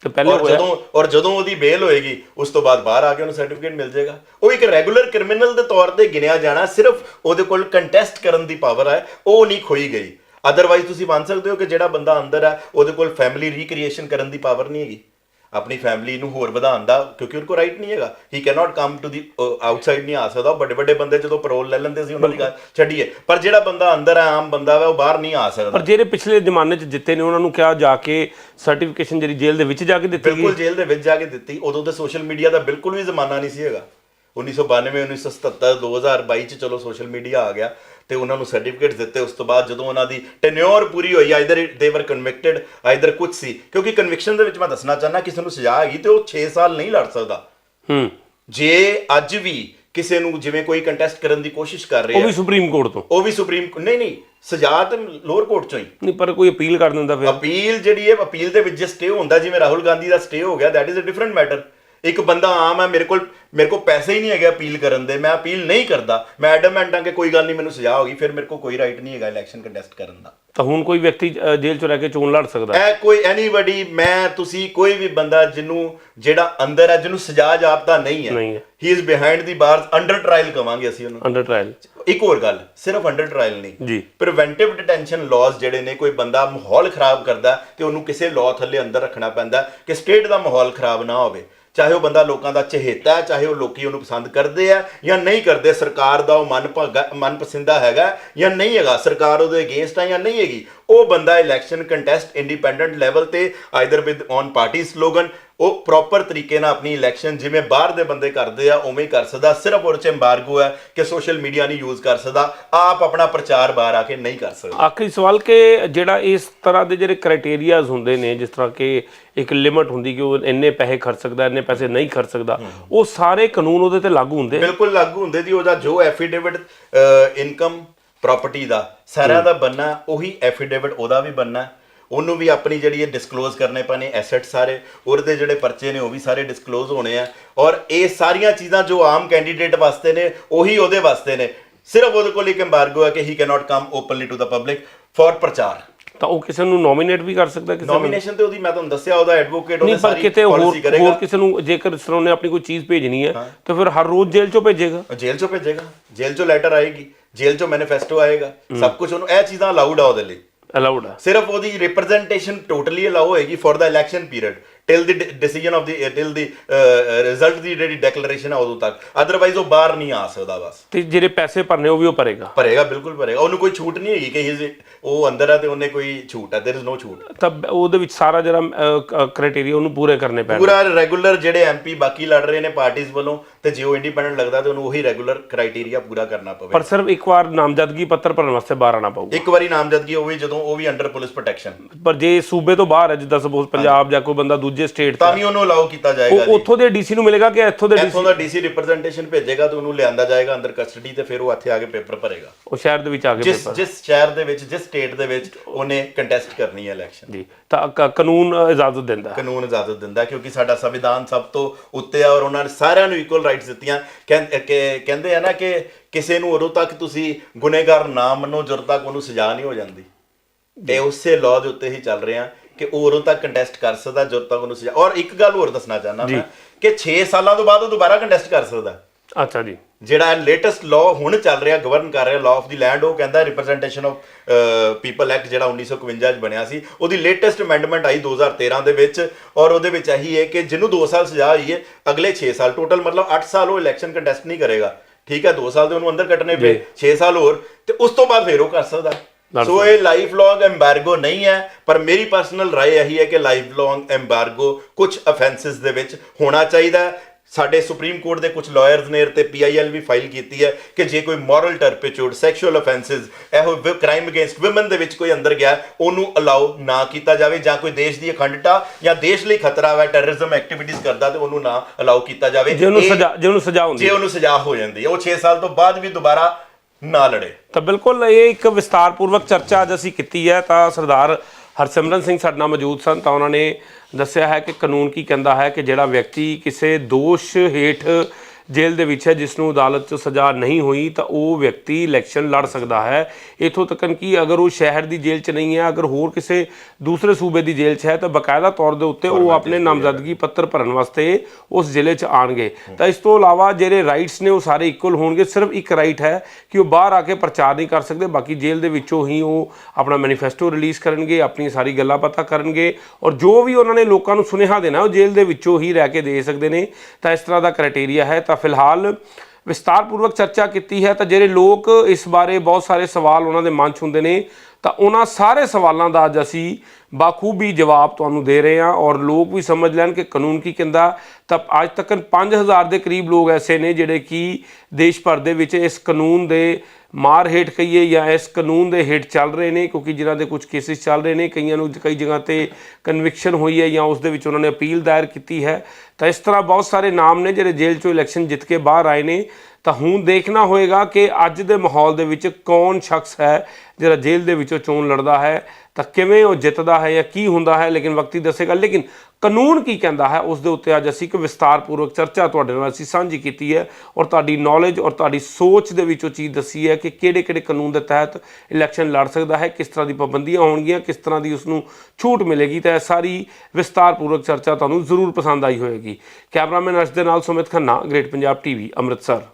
ਤੇ ਪਹਿਲੇ ਔਰ ਹੋਇਆ। ਜਦੋਂ ਔਰ ਜਦੋਂ ਉਹਦੀ ਬੇਲ ਹੋਏਗੀ ਉਸ ਤੋਂ ਬਾਅਦ ਬਾਹਰ ਆ ਕੇ ਉਹਨੂੰ ਸਰਟੀਫਿਕੇਟ ਮਿਲ ਜਾਏਗਾ। ਉਹ ਇੱਕ ਰੈਗੂਲਰ ਕ੍ਰਿਮੀਨਲ ਦੇ ਤੌਰ ਤੇ ਗਿਣਿਆ ਜਾਣਾ ਸਿਰਫ ਉਹਦੇ ਕੋਲ ਕੰਟੈਸਟ ਕਰਨ ਦੀ ਪਾਵਰ ਹੈ ਉਹ ਨਹੀਂ ਖੋਈ ਗਈ। ਅਦਰਵਾਈਜ਼ ਤੁਸੀਂ ਮੰਨ ਸਕਦੇ ਹੋ ਕਿ ਜਿਹੜਾ ਬੰਦਾ ਅੰਦਰ ਹੈ ਉਹਦੇ ਕੋਲ ਫੈਮਿਲੀ ਰੀਕ੍ਰੀਏਸ਼ਨ ਕਰਨ ਦੀ ਪਾਵਰ ਨਹੀਂ ਹੈਗੀ। ਆਪਣੀ ਫੈਮਿਲੀ ਨੂੰ ਹੋਰ ਵਧਾਉਣ ਦਾ ਕਿਉਂਕਿ ਉਹਦੇ ਕੋਲ ਰਾਈਟ ਨਹੀਂ ਹੈਗਾ। He cannot come to the outside ਨਹੀਂ ਆ ਸਕਦਾ। ਵੱਡੇ ਵੱਡੇ ਬੰਦੇ ਜਦੋਂ ਪਰੋਲ ਲੈ ਲੈਂਦੇ ਸੀ ਉਹਨਾਂ ਦੀ ਗੱਲ ਛੱਡੀਏ। ਪਰ ਜਿਹੜਾ ਬੰਦਾ ਅੰਦਰ ਹੈ ਆਮ ਬੰਦਾ ਵਾ ਉਹ ਬਾਹਰ ਨਹੀਂ ਆ ਸਕਦਾ। ਪਰ ਜਿਹੜੇ ਪਿਛਲੇ ਜ਼ਮਾਨੇ 'ਚ ਜਿੱਤੇ ਨੇ ਉਹਨਾਂ ਨੂੰ ਕਿਹਾ ਜਾ ਕੇ ਸਰਟੀਫਿਕੇਸ਼ਨ ਜਿਹੜੀ ਜੇਲ੍ਹ ਦੇ ਵਿੱਚ ਜਾ ਕੇ ਦਿੱਤੀ ਬਿਲਕੁਲ ਜੇਲ੍ਹ ਦੇ ਵਿੱਚ ਜਾ ਕੇ ਦਿੱਤੀ। ਉਦੋਂ ਤੇ ਸੋਸ਼ਲ ਮੀਡੀਆ ਦਾ ਬਿਲਕੁਲ ਵੀ ਜ਼ਮਾਨਾ ਨਹੀਂ ਸੀ ਹੈਗਾ। 1992 1977 2022 ਚ ਚਲੋ ਸੋਸ਼ਲ ਮੀਡੀਆ ਆ ਗਿਆ। ਤੇ ਉਹਨਾਂ ਨੂੰ ਸਰਟੀਫਿਕੇਟ ਦਿੱਤੇ। ਉਸ ਤੋਂ ਬਾਅਦ ਜਦੋਂ ਉਹਨਾਂ ਦੀ ਟੈਨਿਓਰ ਪੂਰੀ ਹੋਈ ਆਈਦਰ ਦੇ ਵਰ ਕਨਵਿਕਟਡ ਆਈਦਰ ਕੁਝ ਸੀ। ਕਿਉਂਕਿ ਕਨਵਿਕਸ਼ਨ ਦੇ ਵਿੱਚ ਮੈਂ ਦੱਸਣਾ ਚਾਹਨਾ ਕਿਸੇ ਨੂੰ ਸਜ਼ਾ ਹੈਗੀ ਤੇ ਉਹ 6 ਸਾਲ ਨਹੀਂ ਲੜ ਸਕਦਾ। ਹੂੰ। ਜੇ ਅੱਜ ਵੀ ਕਿਸੇ ਨੂੰ ਜਿਵੇਂ ਕੋਈ ਕੰਟੈਸਟ ਕਰਨ ਦੀ ਕੋਸ਼ਿਸ਼ ਕਰ ਉਹ ਰਿਹਾ ਵੀ ਸੁਪਰੀਮ ਕੋਰਟ ਤੋਂ? ਉਹ ਵੀ ਸੁਪਰੀਮ ਨਹੀਂ ਨਹੀਂ ਸਜ਼ਾ ਤੇ ਲੋਅਰ ਕੋਰਟ ਚੋਂ ਹੀ। ਨਹੀਂ ਪਰ ਕੋਈ ਅਪੀਲ ਕਰ ਦਿੰਦਾ ਫਿਰ? ਅਪੀਲ ਜਿਹੜੀ ਹੈ ਅਪੀਲ ਦੇ ਵਿੱਚ ਜੇ ਸਟੇ ਹੁੰਦਾ ਜਿਵੇਂ ਰਾਹੁਲ ਗਾਂਧੀ ਦਾ ਸਟੇ ਹੋ ਗਿਆ that is a different matter ਇੱਕ ਬੰਦਾ ਆਮ ਹੈ ਮੇਰੇ ਕੋਲ ਮੇਰੇ ਕੋਲ ਪੈਸੇ ਹੀ ਨਹੀਂ ਹੈਗੇ ਅਪੀਲ ਕਰਨ ਦੇ ਮੈਂ ਅਪੀਲ ਨਹੀਂ ਕਰਦਾ। ਮੈਂ ਐਡਮੈਂਟ ਹਾਂ ਕਿ ਕੋਈ ਗੱਲ ਨਹੀਂ ਮੈਨੂੰ ਸਜ਼ਾ ਹੋਗੀ ਫਿਰ ਮੇਰੇ ਕੋਲ ਕੋਈ ਰਾਈਟ ਨਹੀਂ ਹੈਗਾ ਇਲੈਕਸ਼ਨ ਕੰਟੈਸਟ ਕਰਨ ਦਾ। ਤਾਂ ਹੁਣ ਕੋਈ ਵਿਅਕਤੀ ਜੇਲ੍ਹ 'ਚ ਰਹਿ ਕੇ ਚੋਣ ਲੜ ਸਕਦਾ? ਹੈ। ਇਹ ਕੋਈ ਐਨੀਬਾਡੀ ਮੈਂ ਤੁਸੀਂ ਕੋਈ ਵੀ ਬੰਦਾ ਜਿਹਨੂੰ ਜਿਹੜਾ ਅੰਦਰ ਹੈ ਜਿਹਨੂੰ ਸਜ਼ਾ ਜਾਪਦਾ ਨਹੀਂ ਹੈ। ਨਹੀਂ ਹੈ। He is behind the bars under trial ਕਵਾਂਗੇ ਅਸੀਂ ਉਹਨੂੰ। ਅੰਡਰ ਟ੍ਰਾਇਲ ਇੱਕ ਹੋਰ ਗੱਲ ਸਿਰਫ ਅੰਡਰ ਟ੍ਰਾਇਲ ਨਹੀਂ। ਜੀ। ਪ੍ਰੀਵੈਂਟਿਵ ਡਿਟੈਂਸ਼ਨ ਲਾਜ਼ ਜਿਹੜੇ ਨੇ ਕੋਈ ਬੰਦਾ ਮਾਹੌਲ ਖਰਾਬ ਕਰਦਾ ਤੇ ਉਹਨੂੰ ਕਿਸੇ ਲਾਅ ਥੱਲੇ ਅੰਦਰ ਰੱਖਣਾ ਪੈਂਦਾ ਕਿ ਸਟੇਟ ਦਾ ਮਾਹੌਲ ਖਰਾਬ ਨਾ ਹੋਵੇ। ਚਾਹੇ ਉਹ ਬੰਦਾ ਲੋਕਾਂ ਦਾ ਚਹੇਤਾ ਹੈ, ਚਾਹੇ ਉਹ ਲੋਕੀ ਉਹਨੂੰ ਪਸੰਦ ਕਰਦੇ ਆ ਜਾਂ ਨਹੀਂ ਕਰਦੇ, ਸਰਕਾਰ ਦਾ ਉਹ ਮਨ ਭਾਗਾ, ਮਨ ਪਸੰਦਾ ਹੈਗਾ ਜਾਂ ਨਹੀਂ ਹੈਗਾ, ਸਰਕਾਰ ਉਹਦੇ ਅਗੇਂਸਟ ਹੈ ਜਾਂ ਨਹੀਂ ਹੈਗੀ, ਉਹ ਬੰਦਾ ਇਲੈਕਸ਼ਨ ਕੰਟੈਸਟ ਇੰਡੀਪੈਂਡੈਂਟ ਲੈਵਲ ਤੇ either with own party slogan ਉਹ ਪ੍ਰੋਪਰ ਤਰੀਕੇ ਨਾਲ ਆਪਣੀ ਇਲੈਕਸ਼ਨ ਜਿਵੇਂ ਬਾਹਰ ਦੇ ਬੰਦੇ ਕਰਦੇ ਆ, ਉਵੇਂ ਹੀ ਕਰ ਸਕਦਾ, ਸਿਰਫ ਉਹਦੇ ਚ ਐਮਬਾਰਗੋ ਹੈ ਕਿ ਸੋਸ਼ਲ ਮੀਡੀਆ ਨਹੀਂ ਯੂਜ਼ ਕਰ ਸਕਦਾ, ਆਪ ਆਪਣਾ ਪ੍ਰਚਾਰ ਬਾਹਰ ਆ ਕੇ ਨਹੀਂ ਕਰ ਸਕਦਾ। ਆਖਰੀ ਸਵਾਲ ਕਿ ਜਿਹੜਾ ਇਸ ਤਰ੍ਹਾਂ ਦੇ ਜਿਹੜੇ ਕ੍ਰਾਈਟੇਰੀਆਜ਼ ਹੁੰਦੇ ਨੇ, ਜਿਸ ਤਰ੍ਹਾਂ ਕਿ ਇੱਕ ਲਿਮਟ ਹੁੰਦੀ ਕਿ ਉਹ ਇੰਨੇ ਪੈਸੇ ਖਰਚ ਸਕਦਾ, ਇੰਨੇ ਪੈਸੇ ਨਹੀਂ ਖਰਚ ਸਕਦਾ। ਉਹ ਸਾਰੇ ਕਾਨੂੰਨ ਉਹਦੇ ਤੇ ਲਾਗੂ ਹੁੰਦੇ ਬਿਲਕੁਲ ਲਾਗੂ ਹੁੰਦੇ ਜੀ, ਉਹਦਾ ਜੋ ਐਫੀਡੇਵਿਟ ਇਨਕਮ ਪ੍ਰਾਪਰਟੀ ਦਾ, ਸਾਰਿਆਂ ਦਾ ਬੰਨਾ, ਉਹੀ ਐਫੀਡੇਵਿਟ ਉਹਦਾ ਵੀ ਬੰਨਾ। ਉਹਨੂੰ ਵੀ ਆਪਣੀ ਜਿਹੜੀ ਇਹ ਡਿਸਕਲੋਜ਼ ਕਰਨੇ ਪੈਣੇ ਐਸੈਟ ਸਾਰੇ, ਉਹਦੇ ਜਿਹੜੇ ਪਰਚੇ ਨੇ ਉਹ ਵੀ ਸਾਰੇ ਡਿਸਕਲੋਜ਼ ਹੋਣੇ ਆ। ਔਰ ਇਹ ਸਾਰੀਆਂ ਚੀਜ਼ਾਂ ਜੋ ਆਮ ਕੈਂਡੀਡੇਟ ਵਾਸਤੇ ਨੇ, ਉਹੀ ਉਹਦੇ ਵਾਸਤੇ ਨੇ। ਸਿਰਫ ਉਹਦੇ ਕੋਲ ਇੱਕ ਐਮਬਾਰਗੋ ਹੈ ਕਿ he cannot come openly to the public for ਪ੍ਰਚਾਰ। ਤਾਂ ਉਹ ਕਿਸੇ ਨੂੰ ਨੋਮੀਨੇਟ ਵੀ ਕਰ ਸਕਦਾ ਕਿਸੇ ਨੂੰ ਨੋਮੀਨੇਸ਼ਨ ਤੇ ਉਹਦੀ ਮੈਂ ਤੁਹਾਨੂੰ ਦੱਸਿਆ ਉਹਦਾ ਐਡਵੋਕੇਟ ਨਹੀਂ ਉਹਦੇ ਪਰ ਸਾਰੀ ਕਿਤੇ ਹੋਰ policy ਕਰੇਗਾ। ਹੋਰ ਕਿਸੇ ਨੂੰ ਜੇਕਰ ਤਰ੍ਹਾਂ ਉਹਨੇ ਆਪਣੀ ਕੋਈ ਚੀਜ਼ ਭੇਜਣੀ ਹੈ ਤਾਂ ਫਿਰ ਹਰ ਰੋਜ਼ ਜੇਲ੍ਹ 'ਚੋਂ ਭੇਜੇਗਾ। ਉਹ ਜੇਲ੍ਹ ਚੋਂ ਭੇਜੇਗਾ। ਜੇਲ੍ਹ ਚੋਂ ਲੈਟਰ ਆਏਗੀ ਜੇਲ੍ਹ ਚੋਂ ਮੈਨੀਫੈਸਟੋ ਆਏਗਾ। ਸਭ ਕੁਝ ਉਹਨੂੰ ਇਹ ਚੀਜ਼ਾਂ ਅਲਾਉਡ ਆ ਉਹਦੇ ਲਈ। ਅਲਾਉਡ ਹੈ ਸਿਰਫ ਉਹਦੀ ਰਿਪਰੈਜ਼ੈਂਟੇਸ਼ਨ ਟੋਟਲੀ ਅਲਾਉ ਹੋਏਗੀ for the election period till the decision of the till the result ਦੀ ਜਿਹੜੀ ਡੈਕਲੇਰੇਸ਼ਨ ਹੈ ਉਦੋਂ ਤੱਕ। ਅਦਰਵਾਈਜ਼ ਉਹ ਬਾਹਰ ਨਹੀਂ ਆ ਸਕਦਾ ਬਸ। ਤੇ ਜਿਹੜੇ ਪੈਸੇ ਭਰਨੇ ਉਹ ਵੀ ਉਹ ਭਰੇਗਾ? ਭਰੇਗਾ ਬਿਲਕੁਲ ਭਰੇਗਾ। ਉਹਨੂੰ ਕੋਈ ਛੂਟ ਨਹੀਂ ਹੈਗੀ ਕਿ ਉਹ ਅੰਦਰ ਹੈ ਤੇ ਉਹਨੇ ਕੋਈ ਛੂਟ ਹੈ there is no ਛੂਟ। ਤਾਂ ਉਹਦੇ ਵਿੱਚ ਸਾਰਾ ਜਿਹੜਾ ਕ੍ਰਾਈਟੇਰੀਆ ਉਹਨੂੰ ਪੂਰੇ ਕਰਨੇ ਪੈਣਗੇ। ਪੂਰਾ ਰੈਗੂਲਰ ਜਿਹੜੇ ਐਮਪੀ ਬਾਕੀ ਲੜ ਰਹੇ ਨੇ ਪਾਰਟੀਆਂ ਵੱਲੋਂ ਤੇ ਜੇ ਉਹ ਇੰਡੀਪੈਂਡੈਂਟ ਲੱਗਦਾ ਤੇ ਉਹਨੂੰ ਉਹੀ ਰੈਗੂਲਰ ਕ੍ਰਾਈਟੇਰੀਆ ਪੂਰਾ ਕਰਨਾ ਪਵੇ। ਪਰ ਸਿਰਫ ਇੱਕ ਵਾਰ ਨਾਮਜ਼ਦਗੀ ਪੱਤਰ ਭਰਨ ਵਾਸਤੇ ਬਾਹਰ ਆਣਾ ਪਊਗਾ। ਇੱਕ ਵਾਰੀ ਨਾਮਜ਼ਦਗੀ ਹੋਵੇ ਜਦੋਂ ਉਹ ਵੀ ਅੰਡਰ ਪੁਲਿਸ ਪ੍ਰੋਟੈਕਸ਼ਨ ਪਰ ਜੇ ਸੂਬੇ ਤੋਂ ਬਾਹਰ ਹੈ ਜਿੱਦਾਂ ਸਪੋਜ਼ ਪੰਜਾਬ ਜਾਂ ਕੋਈ ਬੰਦਾ ਦੂਜੇ ਸਟੇਟ ਤਾਂ ਵੀ ਉਹਨੂੰ ਅਲਾਉ ਕੀਤਾ ਜਾਏਗਾ ਉਹ ਉੱਥੋਂ ਦੇ ਡੀਸੀ ਨੂੰ ਮਿਲੇਗਾ ਕਿ ਇੱਥੋਂ ਦੇ ਡੀਸੀ ਇੱਥੋਂ ਦਾ ਡੀਸੀ ਰਿਪਰੈਜ਼ੈਂਟੇਸ਼ਨ ਭੇਜੇਗਾ ਤੇ ਉਹਨੂੰ ਲਿਆਂਦਾ ਜਾਏਗਾ ਅੰਦਰ ਕਸਟਡੀ ਤੇ ਫਿਰ ਉਹ ਇੱਥੇ ਆ ਕੇ ਪੇਪਰ ਭਰੇਗਾ। ਉਹ ਸ਼ਹਿਰ ਦੇ ਵਿੱਚ ਆ ਕੇ ਜਿਸ ਜਿਸ ਸ਼ਹਿਰ ਦੇ ਵਿੱਚ ਜਿਸ ਸਟੇਟ ਦੇ ਵਿੱਚ ਉਹਨੇ ਕੰਟੈਸਟ ਕਰਨੀ ਹੈ ਇਲੈਕਸ਼ਨ ਜੀ। ਤਾਂ ਕ- ਕਾਨੂੰਨ ਅ, ਇਜਾਜ਼ਤ ਦਿੰਦਾ। ਹੈ। ਕਾਨੂੰਨ ਇਜਾਜ਼ਤ ਦਿੰਦਾ ਕਿਉਂਕਿ ਸਾਡਾ ਸੰਵਿਧਾਨ ਸਭ ਤੋਂ ਉੱਤੇ ਆ ਔਰ ਉਹਨਾਂ ਨੇ ਸਾਰਿਆਂ ਨੂੰ ਇਕੁਅਲ ਰਾਈਟਸ ਦਿੱਤੀਆਂ। ਕਹਿੰਦੇ ਆ ਨਾ ਕਿ ਕਿਸੇ ਨੂੰ ਉਦੋਂ ਤੱਕ ਤੁਸੀਂ ਗੁਨੇਗਾਰ ਨਾ ਮੰਨੋ ਜਦੋਂ ਤੱਕ ਉਹਨੂੰ ਸਜ਼ਾ ਨਹੀਂ ਹੋ ਜਾਂਦੀ। ਇਹ ਉਸੇ ਲਾਅ ਦੇ ਉੱਤੇ ਹੀ ਚੱਲ ਰਹੇ ਆ ਕਿ ਉਹ ਉਦੋਂ ਤੱਕ ਕੰਟੈਸਟ ਕਰ ਸਕਦਾ ਜਦੋਂ ਤੱਕ ਉਹਨੂੰ ਸਜ਼ਾ। ਔਰ ਇੱਕ ਗੱਲ ਹੋਰ ਦੱਸਣਾ ਚਾਹੁੰਦਾ ਮੈਂ ਕਿ 6 ਸਾਲਾਂ ਤੋਂ ਬਾਅਦ ਉਹ ਦੁਬਾਰਾ ਕੰਟੈਸਟ ਕਰ ਸਕਦਾ। ਅੱਛਾ ਜੀ ਜਿਹੜਾ ਲੇਟੈਸਟ ਲਾਅ ਹੁਣ ਚੱਲ ਰਿਹਾ ਗਵਰਨ ਕਰ ਰਿਹਾ ਲਾਅ ਆਫ ਦੀ ਲੈਂਡ ਉਹ ਕਹਿੰਦਾ ਰਿਪਰੈਜ਼ੈਂਟੇਸ਼ਨ ਆਫ ਪੀਪਲ ਐਕਟ ਜਿਹੜਾ 1951 ਚ ਬਣਿਆ ਸੀ ਉਹਦੀ ਲੇਟੈਸਟ ਅਮੈਂਡਮੈਂਟ ਆਈ 2013 ਦੇ ਵਿੱਚ ਔਰ ਉਹਦੇ ਵਿੱਚ ਇਹੀ ਹੈ ਕਿ ਜਿਹਨੂੰ 2 ਸਾਲ ਸਜ਼ਾ ਹੋਈ ਹੈ ਅਗਲੇ 6 ਸਾਲ ਟੋਟਲ ਮਤਲਬ 8 ਸਾਲ ਉਹ ਇਲੈਕਸ਼ਨ ਕੰਟੈਸਟ ਨਹੀਂ ਕਰੇਗਾ ਠੀਕ ਹੈ 2 ਸਾਲ ਦੇ ਉਹਨੂੰ ਅੰਦਰ ਕੱਟਣੇ ਪਏ 6 ਸਾਲ ਹੋਰ ਤੇ ਉਸ ਤੋਂ ਬਾਅਦ ਫੇਰ ਉਹ ਕਰ ਸਕਦਾ ਸੋ ਇਹ ਲਾਈਫ ਲੌਂਗ ਐਮਬਾਰਗੋ ਨਹੀਂ ਹੈ ਪਰ ਮੇਰੀ ਪਰਸਨਲ رائے ਇਹੀ ਹੈ ਕਿ ਲਾਈਫ ਲੌਂਗ ਐਮਬਾਰਗੋ ਕੁਝ ਅਫੈਂਸਸ ਦੇ ਵਿੱਚ ਹੋਣਾ ਚਾਹੀਦਾ ਹੈ ਸਾਡੇ ਸੁਪਰੀਮ ਕੋਰਟ ਦੇ ਕੁਝ ਲਾਇਰਸ ਨੇ ਤੇ ਪੀਆਈਐਲ ਵੀ ਫਾਈਲ ਕੀਤੀ ਹੈ ਕਿ ਜੇ ਕੋਈ ਮੋਰਲ ਟਰਪੀਚੂਡ ਸੈਕਸ਼ੂਅਲ ਅਫੈਂਸਸ ਇਹੋ ਕ੍ਰਾਈਮ ਅਗੇਂਸਟ ਔਮਨ ਦੇ ਵਿੱਚ ਕੋਈ ਅੰਦਰ ਗਿਆ ਉਹਨੂੰ ਅਲਾਉ ਨਾ ਕੀਤਾ ਜਾਵੇ ਜਾਂ ਕੋਈ ਦੇਸ਼ ਦੀ ਅਖੰਡਤਾ ਜਾਂ ਦੇਸ਼ ਲਈ ਖਤਰਾ ਹੈ ਟੈਰਰਿਜ਼ਮ ਐਕਟੀਵਿਟੀਜ਼ ਕਰਦਾ ਤੇ ਉਹਨੂੰ ਨਾ ਅਲਾਉ ਕੀਤਾ ਜਾਵੇ। ਜੇ ਉਹਨੂੰ ਸਜ਼ਾ ਜੇ ਉਹਨੂੰ ਸਜ਼ਾ ਹੁੰਦੀ ਜੇ ਉਹਨੂੰ ਸਜ਼ਾ ਹੋ ਜਾਂਦੀ ਹੈ। ਉਹ 6 ਸਾਲ ਤੋਂ ਬਾਅਦ ਵੀ ਦੁਬਾਰਾ ਨਾ ਲੜੇ। ਤਾਂ ਬਿਲਕੁਲ ਇਹ ਇੱਕ ਵਿਸਤਾਰਪੂਰਵਕ ਚਰਚਾ ਅੱਜ ਅਸੀਂ ਕੀਤੀ ਹੈ ਤਾਂ ਸਰਦਾਰ ਹਰਸਿਮਰਨ ਸਿੰਘ ਸਾਡੇ ਨਾਲ ਮੌਜੂਦ ਸਨ ਤਾਂ ਉਹਨਾਂ ਨੇ ਦੱਸਿਆ ਹੈ ਕਿ ਕਾਨੂੰਨ ਕੀ ਕਹਿੰਦਾ ਹੈ ਕਿ ਜਿਹੜਾ ਵਿਅਕਤੀ ਕਿਸੇ ਦੋਸ਼ ਹੇਠ ਜੇਲ੍ਹ ਦੇ ਵਿੱਚ ਹੈ ਜਿਸ ਨੂੰ ਅਦਾਲਤ 'ਚ ਸਜ਼ਾ ਨਹੀਂ ਹੋਈ ਤਾਂ ਉਹ ਵਿਅਕਤੀ ਇਲੈਕਸ਼ਨ ਲੜ ਸਕਦਾ ਹੈ। ਇਥੋਂ ਤੱਕਨ ਕਿ ਅਗਰ ਉਹ ਸ਼ਹਿਰ ਦੀ ਜੇਲ੍ਹ 'ਚ ਨਹੀਂ ਹੈ ਅਗਰ ਹੋਰ ਕਿਸੇ ਦੂਸਰੇ ਸੂਬੇ ਦੀ ਜੇਲ੍ਹ 'ਚ ਹੈ ਤਾਂ ਬਕਾਇਦਾ ਤੌਰ ਦੇ ਉੱਤੇ ਉਹ ਆਪਣੇ ਨਾਮਜ਼ਦਗੀ ਪੱਤਰ ਭਰਨ ਵਾਸਤੇ ਉਸ ਜ਼ਿਲ੍ਹੇ 'ਚ ਆਣਗੇ ਤਾਂ ਇਸ ਤੋਂ ਇਲਾਵਾ ਜਿਹੜੇ ਰਾਈਟਸ ਨੇ ਉਹ ਸਾਰੇ ਇਕੁਅਲ ਹੋਣਗੇ। ਸਿਰਫ ਇੱਕ ਰਾਈਟ ਹੈ ਕਿ ਉਹ ਬਾਹਰ ਆ ਕੇ ਪ੍ਰਚਾਰ ਨਹੀਂ ਕਰ ਸਕਦੇ। ਬਾਕੀ ਜੇਲ੍ਹ ਦੇ ਵਿੱਚੋਂ ਹੀ ਉਹ ਆਪਣਾ ਮੈਨੀਫੈਸਟੋ ਰਿਲੀਜ਼ ਕਰਨਗੇ ਆਪਣੀ ਸਾਰੀ ਗੱਲਾਂ ਪਤਾ ਕਰਨਗੇ। ਔਰ ਜੋ ਵੀ ਉਹਨਾਂ ਨੇ ਲੋਕਾਂ ਨੂੰ ਸੁਨੇਹਾ ਦੇਣਾ ਉਹ ਜੇਲ੍ਹ ਦੇ ਵਿੱਚੋਂ ਹੀ ਰਹਿ ਕੇ ਦੇ ਸਕਦੇ ਨੇ। ਤਾਂ ਇਸ ਤਰ੍ਹਾਂ ਦਾ ਕ੍ਰਾਈਟੇਰੀਆ ਹੈ। ਤਾਂ ਫਿਲਹਾਲ ਵਿਸਤਾਰਪੂਰਵਕ ਚਰਚਾ ਕੀਤੀ ਹੈ ਤਾਂ ਜਿਹੜੇ ਲੋਕ ਇਸ ਬਾਰੇ ਬਹੁਤ ਸਾਰੇ ਸਵਾਲ ਉਹਨਾਂ ਦੇ ਮਨ 'ਚ ਹੁੰਦੇ ਨੇ, ਤਾਂ ਉਹਨਾਂ ਸਾਰੇ ਸਵਾਲਾਂ ਦਾ ਅੱਜ ਅਸੀਂ ਬਾਖੂਬੀ ਜਵਾਬ ਤੁਹਾਨੂੰ ਦੇ ਰਹੇ ਹਾਂ ਔਰ ਲੋਕ ਵੀ ਸਮਝ ਲੈਣ ਕਿ ਕਾਨੂੰਨ ਕੀ ਕਹਿੰਦਾ। ਤਾਂ ਅੱਜ ਤੱਕ 5000 ਦੇ ਕਰੀਬ ਲੋਕ ਐਸੇ ਨੇ ਜਿਹੜੇ ਕਿ ਦੇਸ਼ ਭਰ ਦੇ ਵਿੱਚ ਇਸ ਕਾਨੂੰਨ ਦੇ ਮਾਰ ਹੇਠ ਕਹੀਏ ਜਾਂ ਇਸ ਕਾਨੂੰਨ ਦੇ ਹੇਠ ਚੱਲ ਰਹੇ ਨੇ, ਕਿਉਂਕਿ ਜਿਨ੍ਹਾਂ ਦੇ ਕੁਝ ਕੇਸਿਸ ਚੱਲ ਰਹੇ ਨੇ, ਕਈਆਂ ਨੂੰ ਕਈ ਜਗ੍ਹਾ ਤੇ ਕਨਵਿਕਸ਼ਨ ਹੋਈ ਹੈ ਜਾਂ ਉਸ ਦੇ ਵਿੱਚ ਉਹਨਾਂ ਨੇ ਅਪੀਲ ਦਾਇਰ ਕੀਤੀ ਹੈ। ਤਾਂ ਇਸ ਤਰ੍ਹਾਂ ਬਹੁਤ ਸਾਰੇ ਨਾਮ ਨੇ ਜਿਹੜੇ ਜੇਲ੍ਹ ਚੋਂ ਇਲੈਕਸ਼ਨ ਜਿੱਤ ਕੇ ਬਾਹਰ ਆਏ ਨੇ। ਤਾਂ ਹੁਣ ਦੇਖਣਾ ਹੋਏਗਾ ਕਿ ਅੱਜ ਦੇ ਮਾਹੌਲ ਦੇ ਵਿੱਚ ਕੌਣ ਸ਼ਖਸ ਹੈ ਜਿਹੜਾ ਜੇਲ੍ਹ ਦੇ ਵਿੱਚੋਂ ਚੋਣ ਲੜਦਾ ਹੈ, ਤਾਂ ਕਿਵੇਂ ਉਹ ਜਿੱਤਦਾ ਹੈ ਜਾਂ ਕੀ ਹੁੰਦਾ ਹੈ, ਲੇਕਿਨ ਵਕਤੀ ਦੱਸੇਗਾ। ਲੇਕਿਨ ਕਾਨੂੰਨ ਕੀ ਕਹਿੰਦਾ ਹੈ, ਉਸ ਦੇ ਉੱਤੇ ਅੱਜ ਅਸੀਂ ਇੱਕ ਵਿਸਤਾਰਪੂਰਵਕ ਚਰਚਾ ਤੁਹਾਡੇ ਨਾਲ ਅਸੀਂ ਸਾਂਝੀ ਕੀਤੀ ਹੈ ਔਰ ਤੁਹਾਡੀ ਨੌਲੇਜ ਔਰ ਤੁਹਾਡੀ ਸੋਚ ਦੇ ਵਿੱਚ ਉਹ ਚੀਜ਼ ਦੱਸੀ ਹੈ ਕਿ ਕਿਹੜੇ ਕਿਹੜੇ ਕਾਨੂੰਨ ਦੇ ਤਹਿਤ ਇਲੈਕਸ਼ਨ ਲੜ ਸਕਦਾ ਹੈ, ਕਿਸ ਤਰ੍ਹਾਂ ਦੀ ਪਾਬੰਦੀਆਂ ਹੋਣਗੀਆਂ, ਕਿਸ ਤਰ੍ਹਾਂ ਦੀ ਉਸ ਨੂੰ ਛੂਟ ਮਿਲੇਗੀ, ਤਾਂ ਇਹ ਸਾਰੀ ਵਿਸਤਾਰਪੂਰਵਕ ਚਰਚਾ ਤੁਹਾਨੂੰ ਜ਼ਰੂਰ ਪਸੰਦ ਆਈ ਹੋਵੇਗੀ ਕੈਮਰਾਮੈਨ ਅਰਸ਼ ਦੇ ਨਾਲ ਸੁਮਿਤ ਖੰਨਾ ਗ੍ਰੇਟ ਪੰਜਾਬ ਟੀਵੀ ਅੰਮ੍ਰਿਤਸਰ।